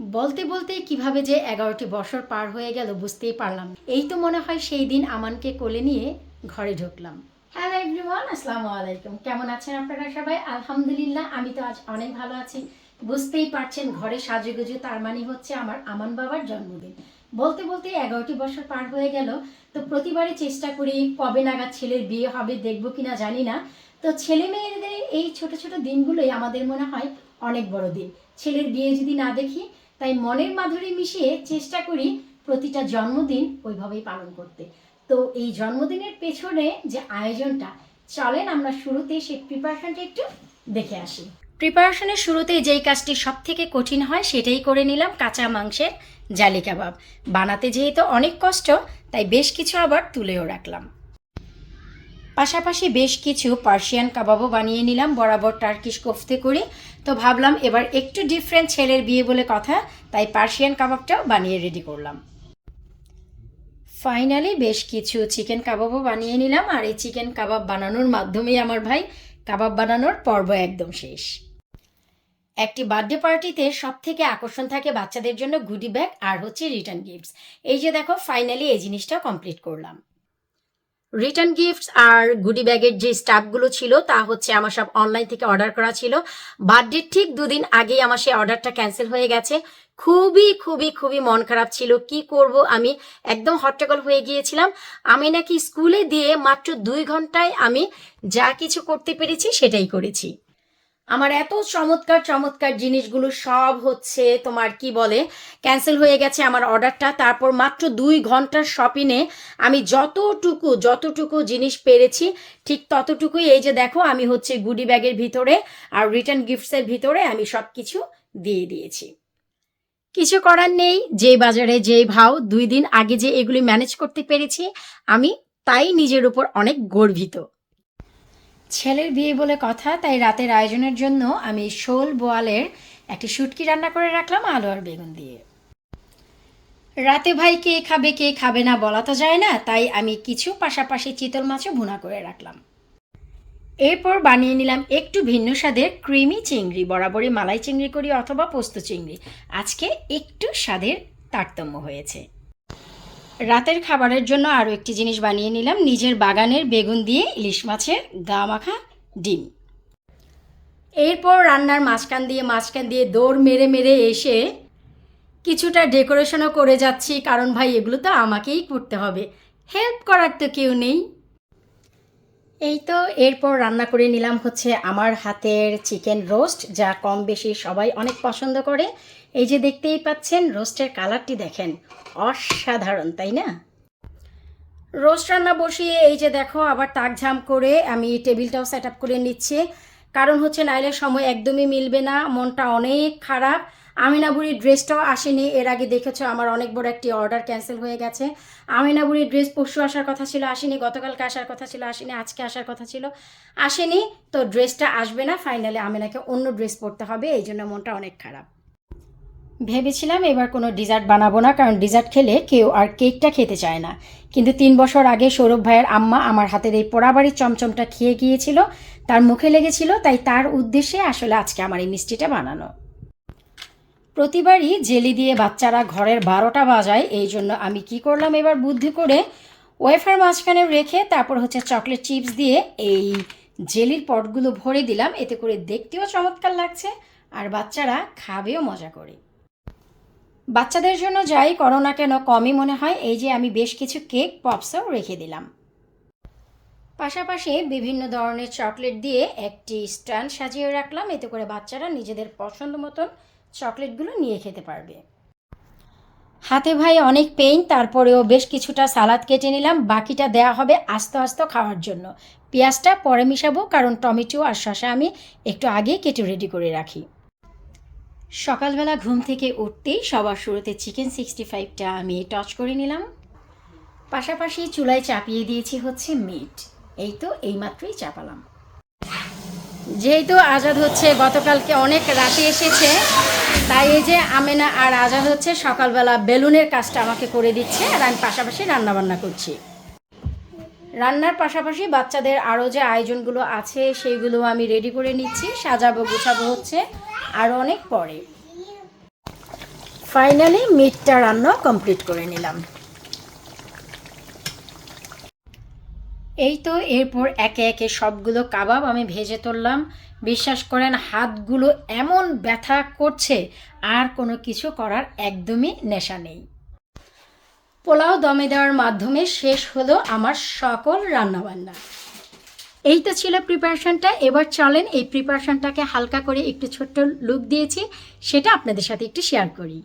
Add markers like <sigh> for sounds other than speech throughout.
বলতে বলতে কীভাবে যে এগারোটি বছর পার হয়ে গেল বুঝতেই পারলাম। এই তো মনে হয় সেই দিন আমানকে কোলে নিয়ে ঘরে ঢুকলাম। হ্যালো এভরিওয়ান আসসালামু আলাইকুম। কেমন আছেন আপনারা সবাই? আলহামদুলিল্লাহ, আমি তো আজ অনেক ভালো আছি। বুঝতেই পারছেন, ঘরে সাজুগুজু, তার মানে হচ্ছে আমার আমান বাবার জন্মদিন। বলতে বলতে এগারোটি বছর পার হয়ে গেল। তো প্রতিবারই চেষ্টা করি, কবে নাগাদ ছেলের বিয়ে হবে, দেখব কিনা জানি না। তো ছেলে মেয়েদের এই ছোট ছোট দিনগুলোই আমাদের মনে হয় অনেক বড় দিন। ছেলের বিয়ে যদি না দেখি তাই মনের মাধুরী মিশিয়ে চেষ্টা করি প্রতিটা জন্মদিন ওইভাবেই পালন করতে। তো এই জন্মদিনের পেছনে যে আয়োজনটা, চলেন আমরা শুরুতে সেই প্রিপারেশনটা একটু দেখে আসি। প্রিপারেশনের শুরুতে যেই কাজটি সব থেকে কঠিন হয় সেটাই করে নিলাম কাঁচা মাংসের জালি কাবাব। বানাতে যেহেতু অনেক কষ্ট, তাই বেশ কিছু আবার তুলেও রাখলাম। পাশাপাশি বেশ কিছু পার্সিয়ান কাবাবও বানিয়ে নিলাম, বরাবর টার্কিশ কোফতে করি। তো ভাবলাম এবার একটু ডিফারেন্ট ছেলের বিয়ে বলে কথা, তাই পার্সিয়ান কাবাবটাও বানিয়ে রেডি করলাম। ফাইনালি বেশ কিছু চিকেন কাবাবও বানিয়ে নিলাম, আর এই চিকেন কাবাব বানানোর মাধ্যমেই আমার ভাই কাবাব বানানোর পর্ব একদম শেষ। একটি বার্থডে পার্টিতে সব থেকে আকর্ষণ থাকে বাচ্চাদের জন্য গুডি ব্যাগ আর হচ্ছে রিটার্ন গিফটস এই যে দেখো ফাইনালি এই জিনিসটা কমপ্লিট করলাম। রিটার্ন গিফটস আর গুডি ব্যাগের যে স্টাফগুলো ছিল, তা হচ্ছে আমার সব অনলাইন থেকে অর্ডার করা ছিল। বার্থডে ঠিক দুদিন আগেই আমার সেই অর্ডারটা ক্যান্সেল হয়ে গেছে। খুবই খুবই খুবই মন খারাপ ছিল। কি করব? আমি একদম হট্টগোল হয়ে গিয়েছিলাম। আমি নাকি স্কুলে দিয়ে মাত্র দুই ঘন্টায় আমি যা কিছু করতে পেরেছি সেটাই করেছি। আমার এত চমৎকার চমৎকার জিনিসগুলো সব হচ্ছে তোমার কি বলে ক্যান্সেল হয়ে গেছে আমার অর্ডারটা তারপর মাত্র দুই ঘণ্টার শপিংয়ে আমি যতটুকু যতটুকু জিনিস পেরেছি, ঠিক ততটুকুই। এই যে দেখো, আমি হচ্ছে গুডি ব্যাগের ভিতরে আর রিটার্ন গিফটসের ভিতরে আমি সব কিছু দিয়ে দিয়েছি। কিছু করার নেই যে বাজারে যেই ভাও, দুই দিন আগে যে এগুলি ম্যানেজ করতে পেরেছি, আমি তাই নিজের উপর অনেক গর্বিত। ছেলের বিয়ে বলে কথা, তাই রাতের আয়োজনের জন্য আমি শোল বোয়ালের একটি শুটকি রান্না করে রাখলাম আলু আর বেগুন দিয়ে। রাতে ভাই কে খাবে কে খাবে না বলা তো যায় না, তাই আমি কিছু পাশাপাশি চিতল মাছও ভুনা করে রাখলাম। এরপর বানিয়ে নিলাম একটু ভিন্ন স্বাদের ক্রিমি চিংড়ি, বরাবরই মালাই চিংড়ি করি অথবা পোস্ত চিংড়ি। আজকে একটু স্বাদের তারতম্য হয়েছে। রাতের খাবারের জন্য আরও একটি জিনিস বানিয়ে নিলাম। নিজের বাগানের বেগুন দিয়ে ইলিশ মাছের গা মাখা ডিম। এরপর রান্নার মাঝখান দিয়ে মাঝখান দিয়ে দৌড় মেরে মেরে এসে কিছুটা ডেকোরেশনও করে যাচ্ছি। কারণ ভাই, এগুলো তো আমাকেই করতে হবে। হেল্প করার তো কেউ নেই। এই তো এরপর রান্না করে নিলাম হচ্ছে আমার হাতের চিকেন রোস্ট, যা কম বেশি সবাই অনেক পছন্দ করে। এই যে দেখতেই পাচ্ছেন, রোস্টের কালারটি দেখেন। অসাধারণ, তাই না? রোস্ট রান্না বসিয়ে এই যে দেখো, আবার তাকঝাম করে আমি টেবিলটাও সেট আপ করে নিচ্ছি। কারণ হচ্ছে নাইলে সময় একদমই মিলবে না, মনটা অনেক খারাপ। আমিনাবুড়ির ড্রেসটাও আসেনি, এর আগে দেখেছ আমার অনেক বড় একটি অর্ডার ক্যান্সেল হয়ে গেছে। আমিনাবুড়ির ড্রেস পরশু আসার কথা ছিল, আসেনি, গতকালকে আসার কথা ছিল, আসেনি, আজকে আসার কথা ছিল। আসেনি, তো ড্রেসটা আসবে না ফাইনালে আমিনাকে অন্য ড্রেস পরতে হবে, এই জন্য মনটা অনেক খারাপ। ভেবেছিলাম এবার কোনো ডিজার্ট বানাবো না, কারণ ডিজার্ট খেলে কেউ আর কেকটা খেতে চায় না। কিন্তু তিন বছর আগে সৌরভ ভাইয়ের আম্মা আমার হাতের এই পোড়াবাড়ির চমচমটা খেয়ে গিয়েছিল, তার মুখে লেগেছিল, তাই তার উদ্দেশ্যে আসলে আজকে আমার এই মিষ্টিটা বানানো। প্রতিবারই জেলি দিয়ে বাচ্চারা ঘরের বারোটা বাজায়, এই জন্য আমি কি করলাম এবার বুদ্ধি করে ওয়েফার মাঝখানে রেখে তারপর হচ্ছে চকলেট চিপস দিয়ে এই জেলির পটগুলো ভরে দিলাম, এতে করে দেখতেও চমৎকার লাগছে, আর বাচ্চারা খাবেও মজা করে। বাচ্চাদের জন্য যাই করো না কেন কমই মনে হয়, এই যে আমি বেশ কিছু কেক পপসও রেখে দিলাম। পাশাপাশি বিভিন্ন ধরনের চকলেট দিয়ে একটি স্ট্যান্ড সাজিয়ে রাখলাম, এতে করে বাচ্চারা নিজেদের পছন্দ মতন চকলেটগুলো নিয়ে খেতে পারবে। হাতে ভাই অনেক পেইন তারপরেও বেশ কিছুটা সালাদ কেটে নিলাম, বাকিটা দেয়া হবে আস্তে আস্তে খাওয়ার জন্য। পেঁয়াজটা পরে মিশাবো, কারণ টমেটো আর শসা আমি একটু আগেই কেটে রেডি করে রাখি। সকালবেলা ঘুম থেকে উঠতেই সবার শুরুতে চিকেন সিক্সটি ফাইভটা আমি টচ করে নিলাম। পাশাপাশি চুলায় চাপিয়ে দিয়েছি হচ্ছে মিট এই তো এইমাত্রই চাপালাম। যেহেতু আজাদ হচ্ছে, গতকালকে অনেক রাতে এসেছে, তাই এই যে আমেনা আর আজাদ হচ্ছে, সকালবেলা বেলুনের কাজটা আমাকে করে দিচ্ছে আর আমি পাশাপাশি রান্নাবান্না করছি। রান্নার পাশাপাশি বাচ্চাদের আরও যে আয়োজনগুলো আছে, সেইগুলো আমি রেডি করে নিচ্ছি, সাজাবো, গুছাবো হচ্ছে আরও অনেক পরে। ফাইনালি মিটটা রান্না কমপ্লিট করে নিলাম। এই তো এরপর একে একে সবগুলো কাবাব আমি ভেজে তুললাম। বিশ্বাস করেন, হাতগুলো এমন ব্যথা করছে, আর কোনো কিছু করার একদমই নেশা নেই। পোলাও দমে দেওয়ার মাধ্যমে শেষ হলো আমার সকল রান্নাবান্না। এই তো ছিল প্রিপারেশনটা এবার চলেন এই প্রিপারেশনটাকে হালকা করে একটু ছোট্ট লুক দিয়েছি। সেটা আপনাদের সাথে একটু শেয়ার করি।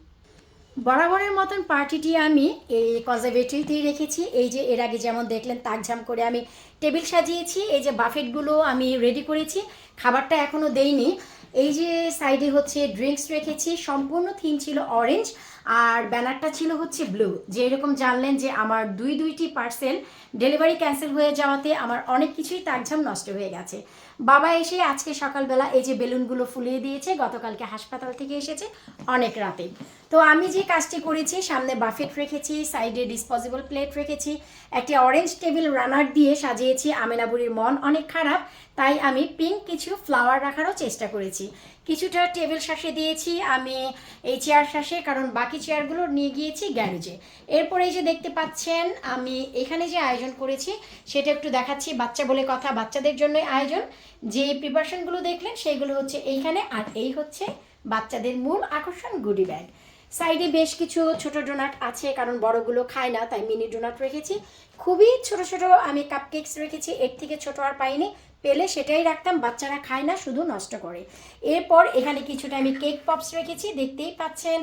বরাবরের মতন পার্টিটি আমি এই কনজারভেটরিতেই রেখেছি। এই যে এর আগে যেমন দেখলেন, তাকঝাম করে আমি টেবিল সাজিয়েছি। এই যে বাফেটগুলো আমি রেডি করেছি। খাবারটা এখনও দেইনি। এই যে সাইডে হচ্ছে ড্রিঙ্কস রেখেছি। সম্পূর্ণ থিম ছিল অরেঞ্জ আর ব্যানারটা ছিল হচ্ছে ব্লু, যে এরকম জানলেন যে আমার দুই দুইটি পার্সেল ডেলিভারি ক্যান্সেল হয়ে যাওয়াতে আমার অনেক কিছুই তাকঝাম নষ্ট হয়ে গেছে। বাবা এসে আজকে সকালবেলা এই যে বেলুনগুলো ফুলিয়ে দিয়েছে, গতকালকে হাসপাতাল থেকে এসেছে অনেক রাতে। তো আমি যে কাজটি করেছি, সামনে বাফেট রেখেছি, সাইডে ডিসপোজেবল প্লেট রেখেছি, একটি অরেঞ্জ টেবিল রানার দিয়ে সাজিয়েছি, আমেনাবুরির মন অনেক খারাপ, তাই আমি পিঙ্ক কিছু ফ্লাওয়ার রাখারও চেষ্টা করেছি। কিছুটা টেবিল শাসে দিয়েছি, আমি এই চেয়ার শাসে কারণ বাকি চেয়ারগুলো নিয়ে গিয়েছি গ্যারেজে এরপরে এই যে দেখতে পাচ্ছেন, আমি এখানে যে আয়োজন করেছি, সেটা একটু দেখাচ্ছি, বাচ্চা বলে কথা, বাচ্চাদের জন্য আয়োজন। যে প্রিপারেশনগুলো দেখলেন, সেইগুলো হচ্ছে এইখানে, আর এই হচ্ছে বাচ্চাদের মূল আকর্ষণ গুডি ব্যাগ সাইডে বেশ কিছু ছোট ডোনাট আছে, কারণ বড়গুলো খায় না, তাই মিনি ডোনাট রেখেছি। খুবই ছোট ছোট আমি কাপকেকস রেখেছি, এর থেকে ছোট আর পাইনি। পেলে সেটাই রাখতাম, বাচ্চারা খায় না, শুধু নষ্ট করে। এরপর এখানে কিছুটা আমি কেক পপস রেখেছি, দেখতেই পাচ্ছেন।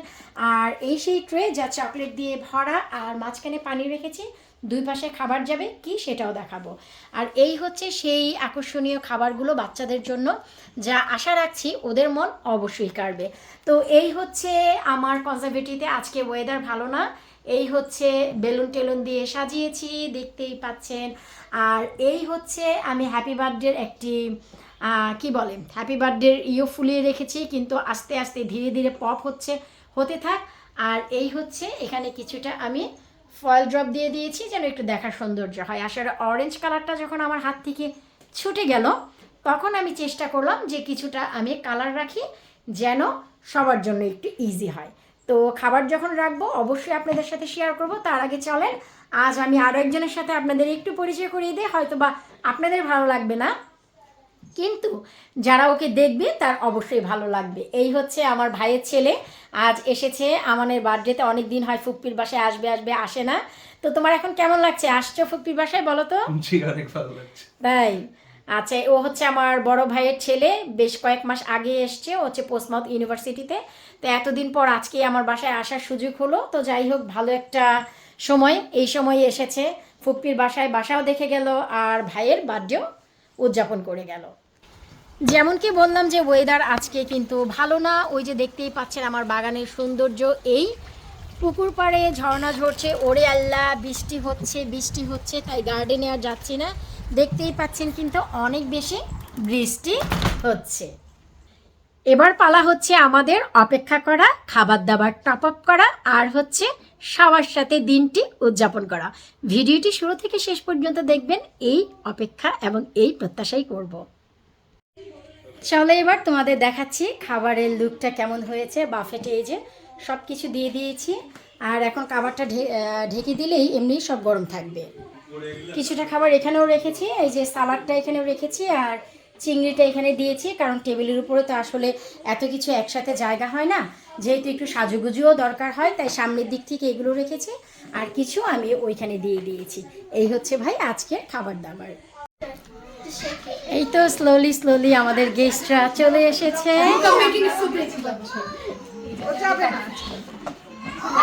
আর এই সেই ট্রে যা চকলেট দিয়ে ভরা আর মাঝখানে পানি রেখেছি, দুই পাশে খাবার যাবে, কি সেটাও দেখাবো। আর এই হচ্ছে সেই আকর্ষণীয় খাবারগুলো বাচ্চাদের জন্য, যা আশা রাখছি ওদের মন অবশ্যই কাড়বে। তো এই হচ্ছে আমার কনজারভেটিতে আজকে ওয়েদার ভালো না। এই হচ্ছে বেলুন টেলুন দিয়ে সাজিয়েছি, দেখতেই পাচ্ছেন। আর এই হচ্ছে আমি হ্যাপি বার্থডের একটি কি বলে হ্যাপি বার্থডের ইও ফুলিয়ে রেখেছি, কিন্তু আস্তে আস্তে ধীরে ধীরে পপ হচ্ছে, হতে থাক। আর এই হচ্ছে, এখানে কিছুটা আমি ফয়েল ড্রপ দিয়ে দিয়েছি, যেন একটু দেখার সৌন্দর্য হয়। আসলে অরেঞ্জ কালারটা যখন আমার হাত থেকে ছুটে গেল, তখন আমি চেষ্টা করলাম যে কিছুটা আমি কালার রাখি, যেন সবার জন্য একটু ইজি হয়। তো খাবার যখন রাখব, অবশ্যই আপনাদের সাথে শেয়ার করব। তার আগে চলেন আজ আমি আরও একজনের সাথে আপনাদের একটু পরিচয় করিয়ে দিই হয়তো বা আপনাদের ভালো লাগবে না। কিন্তু যারা ওকে দেখবে তার অবশ্যই ভালো লাগবে। এই হচ্ছে আমার ভাইয়ের ছেলে। আজ এসেছে আমানের বার্থডেতে অনেক দিন হয় ফুপ্পির বাসায় আসবে আসবে আসে না। তো তোমার এখন কেমন লাগছে? আসছো ফুপ্পির বাসায় বলো তো? অনেক ভালো লাগছে। তাই? আচ্ছা ও হচ্ছে আমার বড় ভাইয়ের ছেলে। বেশ কয়েক মাস আগে এসছে ও হচ্ছে পোস্টমাউথ ইউনিভার্সিটিতে। তো এতদিন পর আজকে আমার বাসায় আসার সুযোগ হলো। তো যাই হোক ভালো একটা সময়, এই সময় এসেছে, ফুপ্পির বাসায় বাসাও দেখে গেল আর ভাইয়ের বার্থডেও উদযাপন করে গেল। যেমন কি বললাম যে ওয়েদার আজকে কিন্তু ভালো না, ওই যে দেখতেই পাচ্ছেন আমার বাগানের সৌন্দর্য, এই পুকুর পাড়ে ঝর্ণা ঝরছে, ওরে আল্লাহ, বৃষ্টি হচ্ছে বৃষ্টি হচ্ছে, তাই গার্ডেনে আর যাচ্ছি না। দেখতেই পাচ্ছেন কিন্তু অনেক বেশি বৃষ্টি হচ্ছে। এবার পালা হচ্ছে আমাদের অপেক্ষা করা, খাবার দাবার টপ আপ করা, আর হচ্ছে সবার সাথে দিনটি উদযাপন করা। ভিডিওটি শুরু থেকে শেষ পর্যন্ত দেখবেন। এই অপেক্ষা এবং এই প্রত্যাশাই করব। চলো এবার তোমাদের দেখাচ্ছি খাবারের লুকটা কেমন হয়েছে, বাফেটে এই যে সব কিছু দিয়ে দিয়েছি। আর এখন খাবারটা ঢেকে দিলেই এমনি সব গরম থাকবে। কিছুটা খাবার এখানেও রেখেছি, এই যে সালাডটা এখানেও রেখেছি আর চিংড়িটা এখানে দিয়েছি, কারণ টেবিলের উপরে তো আসলে এত কিছু একসাথে জায়গা হয় না। যেহেতু একটু সাজুগুজুও দরকার হয়, তাই সামনের দিক থেকে এগুলো রেখেছি। আর কিছু আমি ওইখানে দিয়ে দিয়েছি। এই হচ্ছে ভাই আজকের খাবার দাবার। এই তো স্লোলি স্লোলি আমাদের গেস্টরা চলে এসেছে।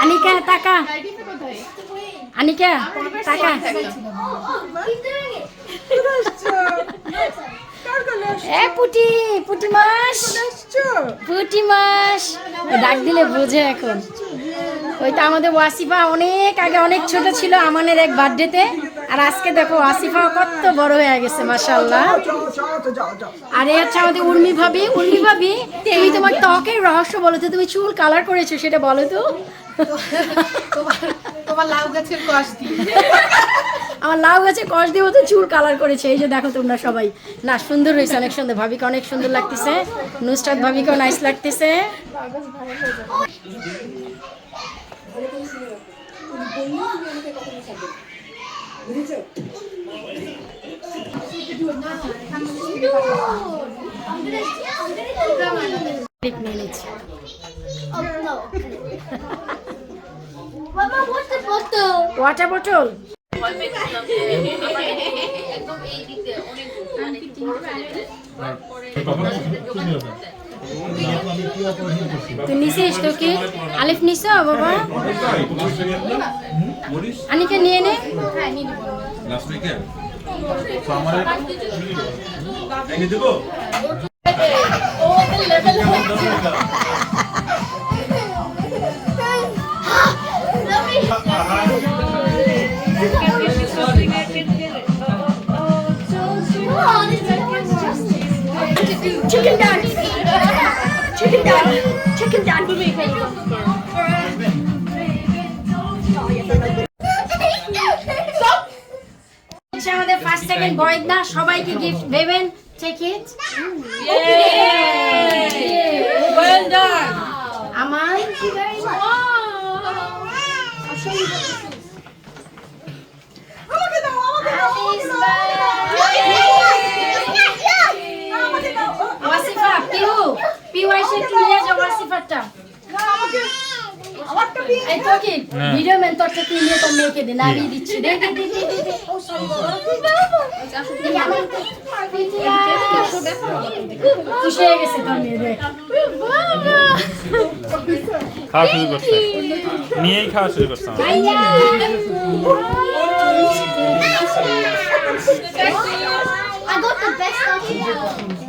আনিকা, টাকা। আনিকা, টাকা। এ পুটি পুটি মাস। পুটি মাস। ডাক দিলে বোঝে এখন। ওই তো আমাদের ওয়াসিফা অনেক আগে অনেক ছোট ছিল আমানের এক বার্থডেতে। আর আজকে দেখো ওয়াসিফা কত বড় হয়ে গেছে মাশাল্লাহ আর এই হচ্ছে আমাদের উর্মি ভাবি। উর্মি ভাবি তুমি তোমার ত্বকের রহস্য বলো তো তুমি চুল কালার করেছ, সেটা বলো তো। তোমার লাউ গাছের কষ দিয়ে। আমার লাউ গাছে কষ দিয়ে তো চুল কালার করেছে। এই যে দেখো তোমরা সবাই। না সুন্দর হয়েছে অনেক সুন্দর। ভাবিকে অনেক সুন্দর লাগতেছে। নুসরাত ভাবিকেও নাইস লাগতেছে। নিয়ে নিচ্ছি। ওয়াটার বোতল তুই নিছিস তো কি আলিফ নিছ বাবা আনিকে নিয়ে নে দেবো Chicken dance. Chicken dance. Chicken dance. আমাদের ফার্স্ট সেকেন্ড বয়েদ না সবাইকে গিফট দেবেন চেক ইট আমার Thank you very much. I'll show you what this is. Wasifa Piu Piu এসে একটু নিয়ে যাও ওয়াসিফারটা এই তো কি? ভিডিও মেন তোর তুই নিয়ে তোর মেয়েকে দে না আমি দিচ্ছি দে দে দে দে দে, দে ও সরি খুশি হয়ে গেছে তোর মেয়ে দেখ খাওয়া শুরু করছে। নিয়েই খাওয়া শুরু করছে আমার। I got the best of it.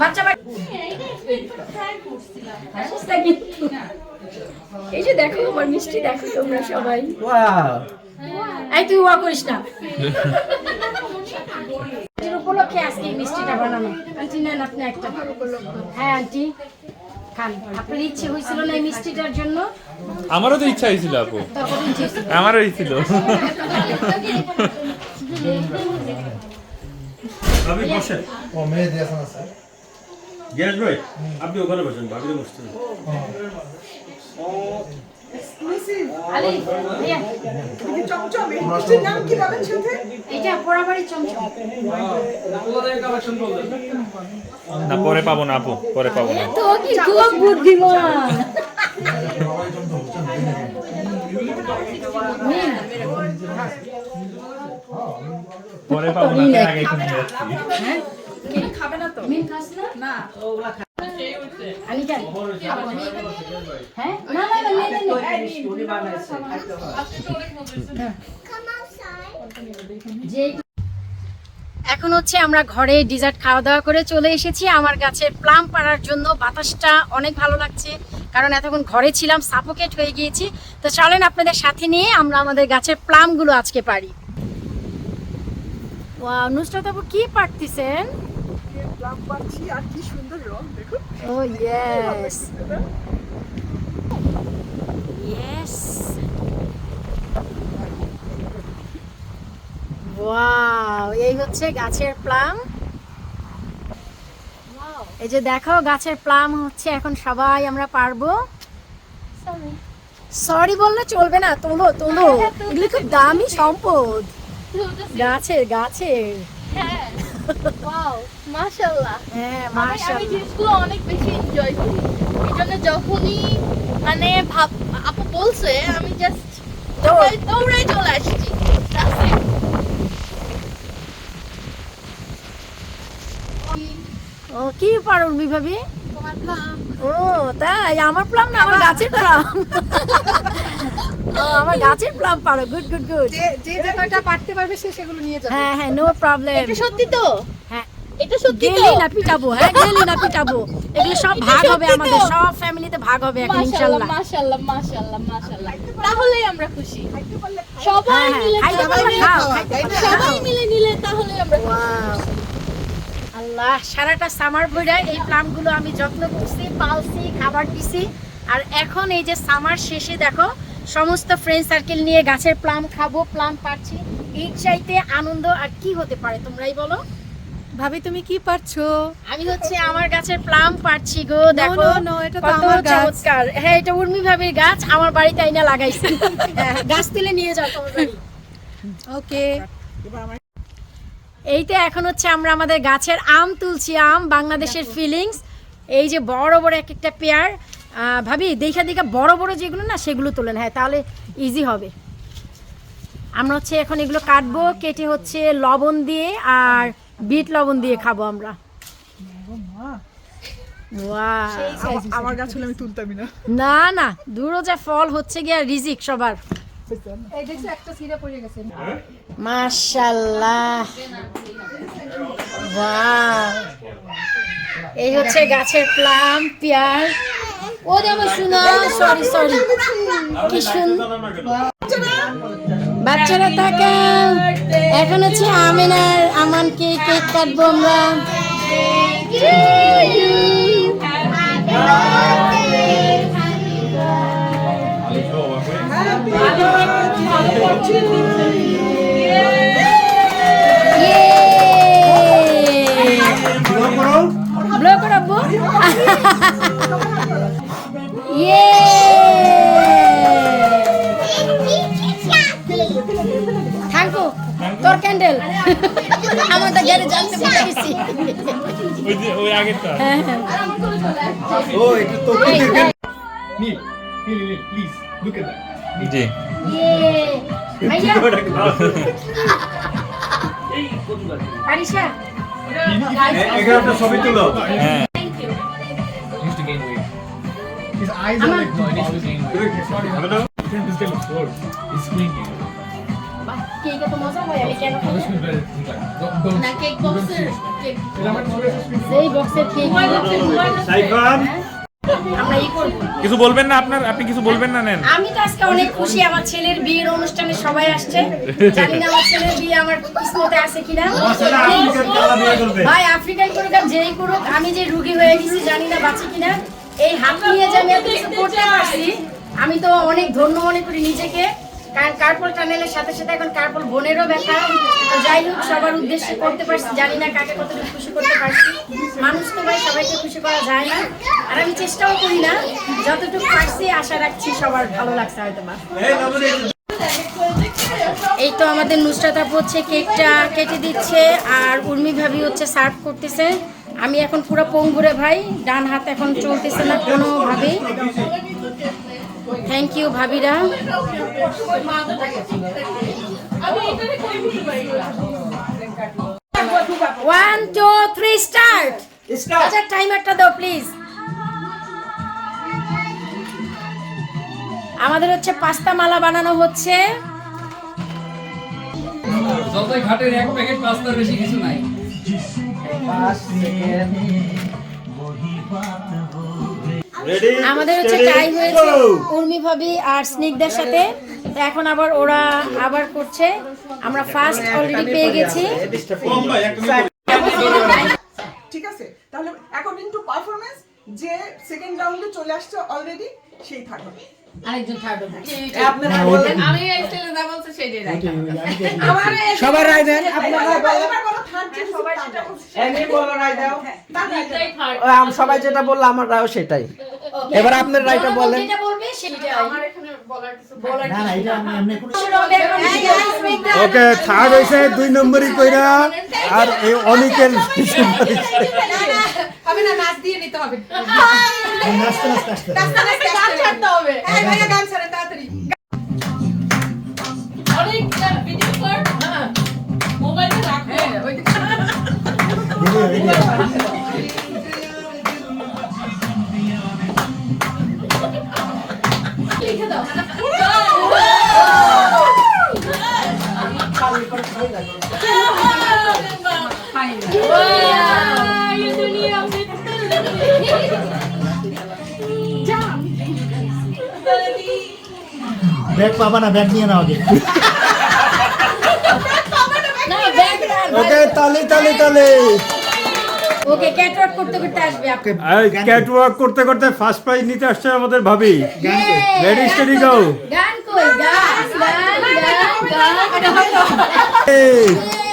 বাচ্চা বাচ্চা। হাসিসটা এই যে দেখো আমার মিষ্টি দেখো তোমরা সবাই। এই তুই ওয়া করিস না। এর উপলক্ষে আজকে এই মিষ্টিটা বানানো। আন্টি নেন আপনি একটা। হ্যাঁ আন্টি খান। আপনার ইচ্ছে হয়েছিল না এই মিষ্টিটার জন্য? আমারও তো ইচ্ছা হয়েছিল আপু। আমারও হয়েছিল আপনি বসেন। ও মেয়ে দিয়েছেন আছে গ্যাস ভাই আপনি ওখানে বসেন ভাবিরে বসছেন আলি ভাইয়া। এইটা পোড়াবাড়ি চমচম। না পরে পাবো না আপু পরে পাবো না। তো কি খুব বুদ্ধিমান। পরে পাবো না আগে। মিন খাস না হ্যাঁ না না না? নে, নে, নে। Come outside. যে এখন হচ্ছে আমরা ঘরে ডিজার্ট খাওয়া দাওয়া করে চলে এসেছি। আমার গাছের প্লাম পাড়ার জন্য বাতাসটা অনেক ভালো লাগছে কারণ এতক্ষণ ঘরে ছিলাম সাপোকেট হয়ে গিয়েছি। তো চলেন আপনাদের সাথে নিয়ে আমরা আমাদের গাছের প্লামগুলো আজকে পারি নুসরাত আপু কি পারতেছেন ও ইয়েস ইয়েস ওয়াও এই হচ্ছে গাছের প্লাম। এই যে দেখো গাছের প্লাম হচ্ছে এখন সবাই আমরা পারব। সরি বললে চলবে না তোলো তোলো। এগুলো খুব দামি সম্পদ। গাছের গাছের। ওয়াও মাশাআল্লাহ। হ্যাঁ আমি আমি জিনিসগুলো অনেক বেশি এনজয় করি। এই জন্য যখনই মানে ভাব আপু বলছে আমি জাস্ট চলে আসছি। ও কি পারো উর্মি ভাবি তোমার প্লাম ও তাই? আমার প্লাম না আমার গাছের প্লাম <laughs> আমার গাছের প্লাম পারো গুড গুড গুড যে যে কয়টা পারতে পারবে সে সেগুলো নিয়ে যাবে। হ্যাঁ হ্যাঁ নো প্রবলেম এটা সত্যি তো? হ্যাঁ। এটা সত্যি তো? গেলি না পিটাবো হ্যাঁ গেলি না পিটাবো। এগুলো সব ভাগ হবে আমাদের সব ফ্যামিলিতে ভাগ হবে এখন মাশাআল্লাহ ইনশাল্লাহ। মাশাআল্লাহ মাশাআল্লাহ মাশাআল্লাহ তাহলেই আমরা খুশি। সবাই হ্যাঁ, মিলে সবাই মিলে সবাই মিলে নিলে তাহলে আমরা খুশি। আল্লাহ সারাটা সামার ভরে এই প্লামগুলো আমি যত্ন করছি পালছি খাবার দিছি। আর এখন এই যে সামার শেষে দেখো সমস্ত ফ্রেন্ড সার্কেল নিয়ে গাছের প্লাম খাব প্লাম পাচ্ছি এর চাইতে আনন্দ আর কি হতে পারে তোমরাই বলো? ভাবি তুমি কি পারছ? আমি হচ্ছে আমার গাছের প্লাম পাচ্ছি গো দেখো এটা তো আমার গাছ। চমৎকার। হ্যাঁ এটা উর্মি ভাবির গাছ আমার বাড়িতে আইনা লাগাইছি। <laughs> হ্যাঁ, গাছ তুলে নিয়ে যাও তোমার বাড়ি। ওকে। এইটা এখন হচ্ছে আমরা আমাদের গাছের আম তুলছি আম বাংলাদেশের ফিলিংস এই যে বড় বড় এক একটা পেয়ার ভাবি দেখা দেখা বড় বড় যেগুলো না সেগুলো তোলেন। হ্যাঁ তাহলে ইজি হবে। আমরা হচ্ছে এখন এগুলো কাটবো কেটে হচ্ছে লবণ দিয়ে আর বিট লবণ দিয়ে খাব আমরা। আমার গাছ আমি তুলতামই না। না না দূরও যা ফল হচ্ছে গিয়া রিজিক সবার। মাশাল্লাহ। এই হচ্ছে গাছের প্লাম, পেয়ার। ও দেখো শোনা সরি সরি কি সুন্দর বাচ্চারা তাকাও। এখন হচ্ছে আমিনার আমানকে কেক কাটবো আমরা। ব্লো করাবো ইয়ে থাকো তোর ক্যান্ডেল আমাদের গ্যারে জানতে পারছি ওই যে ওই আগেরটা হ্যাঁ হ্যাঁ Neil, Neil, Neil, please look at that. জি ইয়ে ছবি তুলো হ্যাঁ. His eyes are like no. This তো মজা হয় আমি কেন খাব? না কেক বক্সের কেক কেক সাইফান কিছু বলবেন না আপনার? আপনি কিছু বলবেন না নেন। আমি তো আজকে অনেক খুশি আমার ছেলের বিয়ের অনুষ্ঠানে সবাই আসছে। জানি না আমার ছেলের বিয়ে আমার কিসমতে আছে কিনা। ভাই আফ্রিকান করুক আর যেই করুক আমি যে রুগী হয়ে গেছি জানি না বাঁচি কিনা। এই হাত নিয়ে যে আমি এত কিছু করতে পারছি আমি তো অনেক ধন্য মনে করি নিজেকে। কারণ কার্পল টানেলের সাথে সাথে এখন কার্পল বোনেরও ব্যথা। তো যাই হোক, সবার উদ্দেশ্যে করতে পারছি, জানি না কাকে কতটুকু খুশি করতে পারছি। মানুষ তো ভাই সবাইকে খুশি করা যায় না। আর আমি চেষ্টাও করি না, যতটুকু পারছি আশা রাখছি সবার ভালো লাগছে হয়তো এই এই তো আমাদের নুসরাত আপু হচ্ছে কেকটা কেটে দিচ্ছে, আর উর্মি ভাবি হচ্ছে সার্ভ করতেছে। আমি এখন পুরো পঙ্গুরে ভাই, ডান হাত এখন চলতেছে না কোনোভাবেই। থ্যাংক ইউ ভাবিরা। ওয়ান টু থ্রি স্টার্ট আচ্ছা টাইমারটা দাও প্লিজ আমাদের হচ্ছে পাস্তা মালা বানানো হচ্ছে। জলপাই ঘাটের এক প্যাকেট পাস্তার বেশি কিছু নাই। আমাদের হচ্ছে টাই হয়েছে উর্মি ভাবি আর স্নিগ্ধার সাথে। তো এখন আবার ওরা আবার করছে। আমরা ফার্স্ট অলরেডি পেয়ে গেছি। ঠিক আছে? তাহলে অ্যাকর্ডিং টু পারফরমেন্স যে সেকেন্ড রাউন্ডে চলে আসছে অলরেডি সেই থাকবে আরেকজন থার্ড হবে। আমি এই ছেলে যা বলছে সেটাই রাইট সবার রায় দেন। আপনারা এবার বলো থার্ড যে সবাই যেটা রায় বলল আমার রায়ও সেটাই। এবার আপনার রায়টা বলেন। যেটা বলবে সেটা আমার এখানে বলার কিছু বলার ওকে থার্ড হয়েছে দুই নম্বরই কইরা আর এই অনিকের হবে না নাচ দিয়ে নিতে হবে। নাচতে নাচতে আসতে নাচতে নাচতে গান ছাড়তে হবে। এই ভাইয়া গান ছাড়ে তাড়াতাড়ি। অনেক ভিডিও কর। মোবাইলে রাখো। ওই লিখে ব্যাগ পাবা না ব্যাগ নিয়ে নাও আগে। ওকে তালে তালে তালে। ওকে ক্যাটওয়াক করতে করতে আসবে আপনি ক্যাটওয়াক করতে করতে ফার্স্ট প্রাইজ নিতে আসছে আমাদের ভাবি লেডি স্টেডি গাও গান কই গান গান গান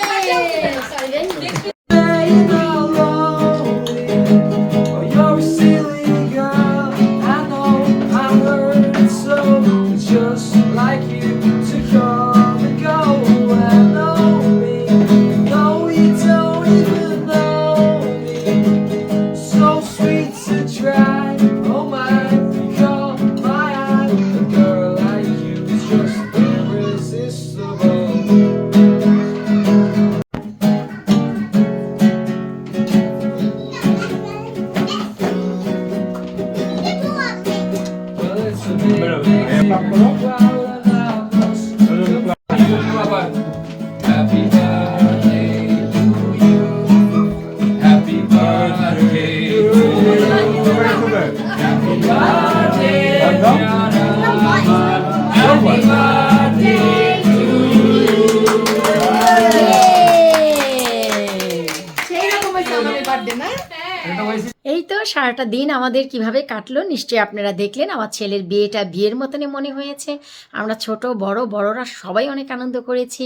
সারাটা দিন আমাদের কীভাবে কাটলো, নিশ্চয়ই আপনারা দেখলেন। আমার ছেলের বিয়েটা বিয়ের মতনই মনে হয়েছে। আমরা ছোট, বড়, বড়রা সবাই অনেক আনন্দ করেছি।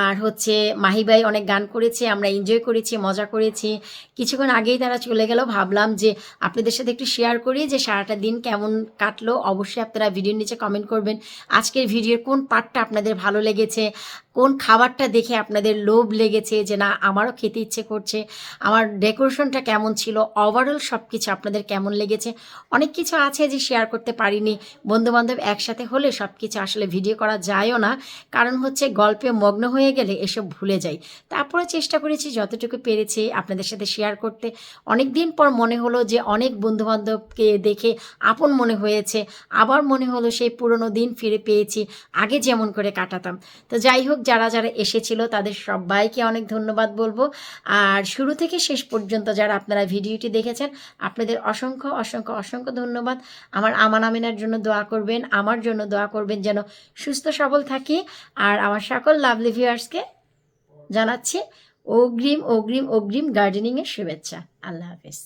আর হচ্ছে মাহিবাই অনেক গান করেছে, আমরা এনজয় করেছি, মজা করেছি। কিছুক্ষণ আগেই তারা চলে গেল, ভাবলাম যে আপনাদের সাথে একটু শেয়ার করি যে সারাটা দিন কেমন কাটলো। অবশ্যই আপনারা ভিডিওর নিচে কমেন্ট করবেন, আজকের ভিডিওর কোন পার্টটা আপনাদের ভালো লেগেছে। কোন খাবারটা দেখে আপনাদের লোভ লেগেছে যে না, আমারও খেতে ইচ্ছে করছে, আমার ডেকোরেশনটা কেমন ছিল ওভারঅল সব কিছু আপনাদের কেমন লেগেছে? অনেক কিছু আছে যে শেয়ার করতে পারিনি, বন্ধুবান্ধব একসাথে হলে সব কিছু আসলে ভিডিও করা যায়ও না, কারণ হচ্ছে গল্পে মগ্ন হয়ে গেলে এসব ভুলে যাই। তারপরে চেষ্টা করেছি যতটুকু পেরেছি আপনাদের সাথে শেয়ার করতে। অনেক দিন পর মনে হলো যে অনেক বন্ধুবান্ধবকে দেখে আপন মনে হয়েছে, আবার মনে হলো সেই পুরনো দিন ফিরে পেয়েছি, আগে যেমন করে কাটাতাম। তো যাই হোক যারা যারা এসেছিল তাদের সবাইকে অনেক ধন্যবাদ বলব। আর শুরু থেকে শেষ পর্যন্ত যারা আপনারা ভিডিওটি দেখেছেন, আপনাদের অসংখ্য অসংখ্য অসংখ্য ধন্যবাদ। আমার আমান আমিনার জন্য দোয়া করবেন, আমার জন্য দোয়া করবেন যেন সুস্থ, সবল থাকি। আর আমার সকল লাভলি ভিউয়ার্সকে জানাচ্ছি অগ্রিম অগ্রিম অগ্রিম গার্ডেনিংয়ের শুভেচ্ছা। আল্লাহ হাফিজ।